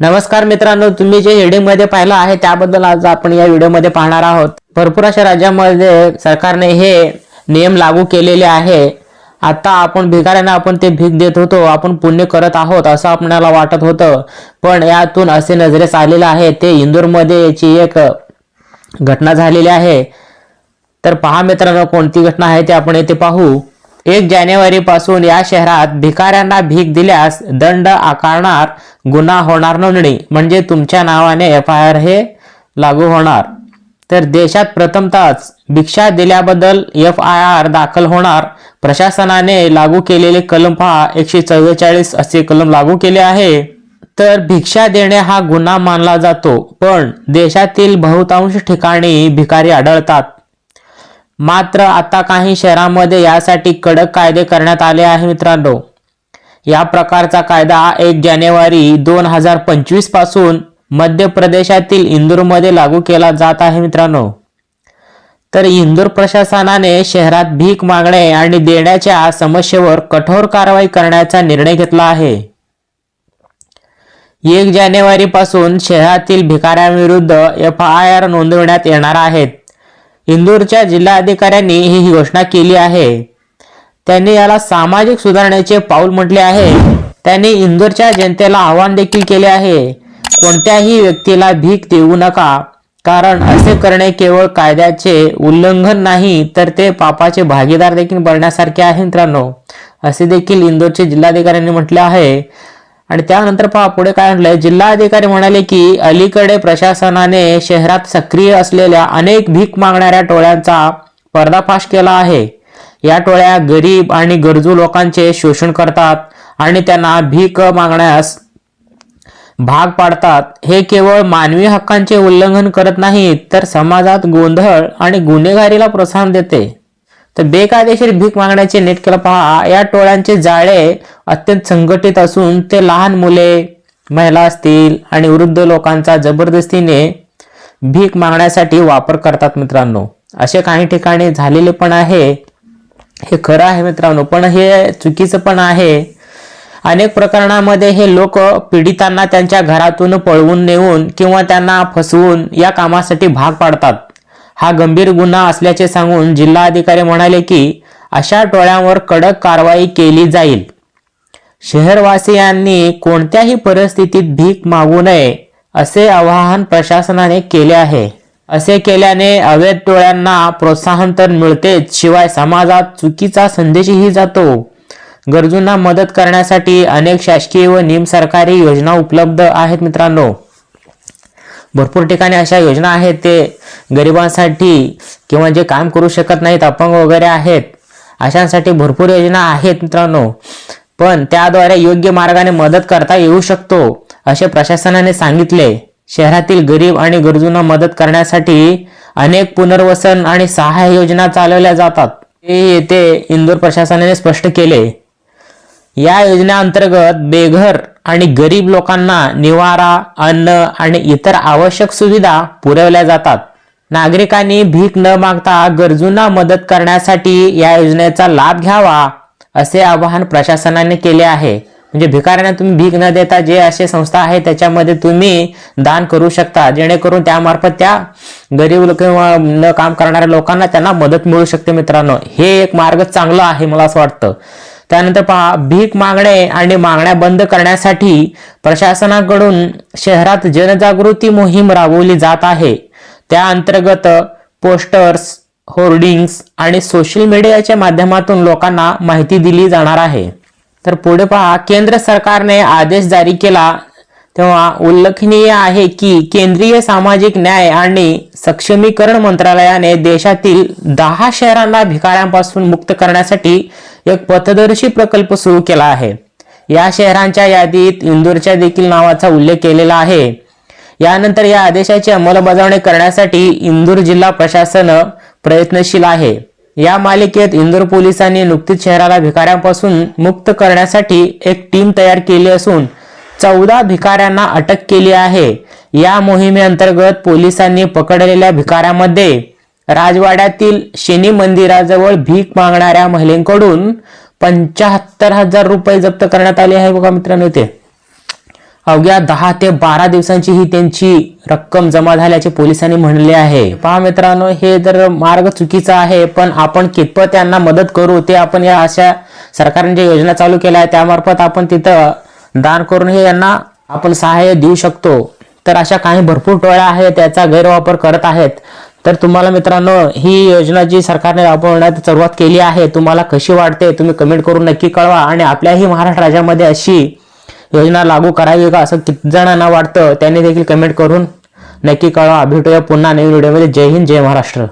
नमस्कार मित्रांनो तुम्ही जे हेडिंगमध्ये पाहिलं आहे त्याबद्दल आज आपण या व्हिडिओमध्ये पाहणार आहोत. भरपूर अशा राज्यामध्ये सरकारने हे नियम लागू केलेले आहे. आता आपण भिकाऱ्यांना आपण ते भीक देत होतो आपण पुण्य करत आहोत असं आपल्याला वाटत होतं. पण यातून असे नजरेस आलेलं आहे ते इंदूरमध्ये याची एक घटना झालेली आहे. तर पहा मित्रांनो कोणती घटना आहे ते आपण येथे पाहू. एक जानेवारी पासून या शहरात भिकाऱ्यांना भीक दिल्यास दंड आकारणार गुन्हा होणार नोंदणी. म्हणजे तुमच्या नावाने एफ आय आर हे लागू होणार. तर देशात प्रथमतःच भिक्षा दिल्याबद्दल एफ आय आर दाखल होणार. प्रशासनाने लागू केलेले कलम पहा. एकशे चव्वेचाळीस असे कलम लागू केले आहे. तर भिक्षा देणे हा गुन्हा मानला जातो. पण देशातील बहुतांश ठिकाणी भिकारी आढळतात. मात्र आता काही शहरांमध्ये यासाठी कडक कायदे करण्यात आले आहे मित्रांनो. या प्रकारचा कायदा एक जानेवारी दोन हजार पंचवीसपासून मध्य प्रदेशातील इंदूरमध्ये लागू केला जात आहे मित्रांनो. तर इंदूर प्रशासनाने शहरात भीक मागणे आणि देण्याच्या समस्येवर कठोर कारवाई करण्याचा निर्णय घेतला आहे. एक जानेवारी पासून शहरातील भिकाऱ्यांविरुद्ध एफ आय आर नोंदवण्यात येणार आहेत. इंदूरच्या जिल्हाधिकाऱ्यांनी ही घोषणा केली आहे. त्यांनी याला सामाजिक सुधारणेचे पाऊल म्हटले आहे. त्यांनी इंदूरच्या जनतेला आवाहन देखील केले आहे. कोणत्याही व्यक्तीला भीक देऊ नका. कारण असे करणे केवळ कायद्याचे उल्लंघन नाही तर ते पापाचे भागीदार देखील बनण्यासारखे आहे मित्रांनो. असे देखील इंदोरचे जिल्हाधिकाऱ्यांनी म्हटले आहे. आणि त्यानंतर पहा पुढे काय म्हटलंय जिल्हाधिकारी म्हणाले की अलीकडे प्रशासनाने शहरात सक्रिय असलेल्या अनेक भीक मागणाऱ्या टोळ्यांचा पर्दाफाश केला आहे. या टोळ्या गरीब आणि गरजू लोकांचे शोषण करतात आणि त्यांना भीक मागण्यास भाग पाडतात. हे केवळ मानवी हक्कांचे उल्लंघन करत नाहीत तर समाजात गोंधळ आणि गुन्हेगारीला प्रोत्साहन देते. तर बेकायदेशीर भीक मागण्याचे नेटकेलं पहा. या टोळ्यांचे जाळे अत्यंत संघटित असून ते लहान मुले महिला असतील आणि वृद्ध लोकांचा जबरदस्तीने भीक मागण्यासाठी वापर करतात मित्रांनो. असे काही ठिकाणी झालेले पण आहे. हे खरं आहे मित्रांनो पण हे चुकीचं पण आहे. अनेक प्रकरणामध्ये हे लोक पीडितांना त्यांच्या घरातून पळवून नेऊन किंवा त्यांना फसवून या कामासाठी भाग पाडतात. हा गंभीर गुन्हा असल्याचे सांगून जिल्हाधिकारी म्हणाले की अशा टोळ्यांवर कडक कारवाई केली जाईल. शहरवासियांनी कोणत्याही परिस्थितीत भीक मागू नये असे आवाहन प्रशासनाने केले आहे. असे केल्याने अवैध टोळ्यांना प्रोत्साहन तर मिळतेच शिवाय समाजात चुकीचा संदेशही जातो. गरजूंना मदत करण्यासाठी अनेक शासकीय व निमसरकारी योजना उपलब्ध आहेत मित्रांनो. भरपूर ठिकाणी अशा योजना आहेत ते गरिबांसाठी किंवा जे काम करू शकत नाहीत अपंग वगैरे आहेत अशांसाठी भरपूर योजना आहेत मित्रांनो. पण त्याद्वारे योग्य मार्गाने मदत करता येऊ शकतो असे प्रशासनाने सांगितले. शहरातील गरीब आणि गरजूंना मदत करण्यासाठी अनेक पुनर्वसन आणि सहाय्य योजना चालवल्या जातात. हे येथे इंदूर प्रशासनाने स्पष्ट केले. या योजनेअंतर्गत बेघर आणि गरीब लोकांना निवारा अन्न आणि इतर आवश्यक सुविधा पुरवल्या जातात. नागरिकांनी भीक न मागता गरजूंना मदत करण्यासाठी या योजनेचा लाभ घ्यावा असे आवाहन प्रशासनाने केले आहे. म्हणजे भिकाऱ्यांना तुम्ही भीक न देता जे असे संस्था आहे त्याच्यामध्ये तुम्ही दान करू शकता जेणेकरून त्यामार्फत त्या गरीब लोक किंवा न काम करणाऱ्या लोकांना त्यांना मदत मिळू शकते मित्रांनो. हे एक मार्ग चांगला आहे मला असं वाटतं. त्यानंतर पहा भीक मागणे आणि मागण्या बंद करण्यासाठी प्रशासनाकडून शहरात जनजागृती मोहीम राबवली जात आहे. त्या अंतर्गत पोस्टर्स होर्डिंग्स आणि सोशल मीडियाच्या माध्यमातून लोकांना माहिती दिली जाणार आहे. तर पुढे पहा केंद्र सरकारने आदेश जारी केला. तेव्हा उल्लेखनीय आहे की केंद्रीय सामाजिक न्याय आणि सक्षमीकरण मंत्रालयाने देशातील दहा शहरांना भिकाऱ्यांपासून मुक्त करण्यासाठी एक पथदर्शी प्रकल्प सुरू केला आहे. या शहरांच्या यादीत इंदूरच्या देखील नावाचा उल्लेख केलेला आहे. यानंतर या आदेशाची अंमलबजावणी करण्यासाठी इंदूर जिल्हा प्रशासन प्रयत्नशील आहे. या मालिकेत इंदूर पोलिसांनी नुकतीच शहराला भिकाऱ्यांपासून मुक्त करण्यासाठी एक टीम तयार केली असून चौदा भिकाऱ्यांना अटक केली आहे. या मोहिमेअंतर्गत पोलिसांनी पकडलेल्या भिकाऱ्यांमध्ये राजवाड्यातील शनी मंदिराजवळ भीक मागणाऱ्या महिलेकडून पंचाहत्तर हजार रुपये जप्त करण्यात आले आहे बघा मित्रांनो ते अवघ्या दहा ते बारा दिवसांची ही त्यांची रक्कम जमा झाल्याचे पोलिसांनी म्हणले आहे. पहा मित्रांनो हे तर मार्ग चुकीचा आहे पण आपण कितपत त्यांना मदत करू ते आपण या अशा सरकारने ज्या योजना चालू केल्या आहेत त्यामार्फत आपण तिथं दान करून हे यांना आपण सहाय्य देऊ शकतो. तर अशा काही भरपूर टोळ्या आहेत त्याचा गैरवापर करत आहेत. तर तुम्हाला मित्रांनो ही योजना जी सरकारने राबवण्यात सुरुवात केली आहे तुम्हाला कशी वाटते तुम्ही कमेंट करून नक्की कळवा. आणि आपल्याही महाराष्ट्र राज्यामध्ये अशी योजना लागू करावी का असं किती जणांना वाटतं त्यांनी देखील कमेंट करून नक्की कळवा. भेटूया पुन्हा नवीन व्हिडिओमध्ये जय हिंद जय महाराष्ट्र.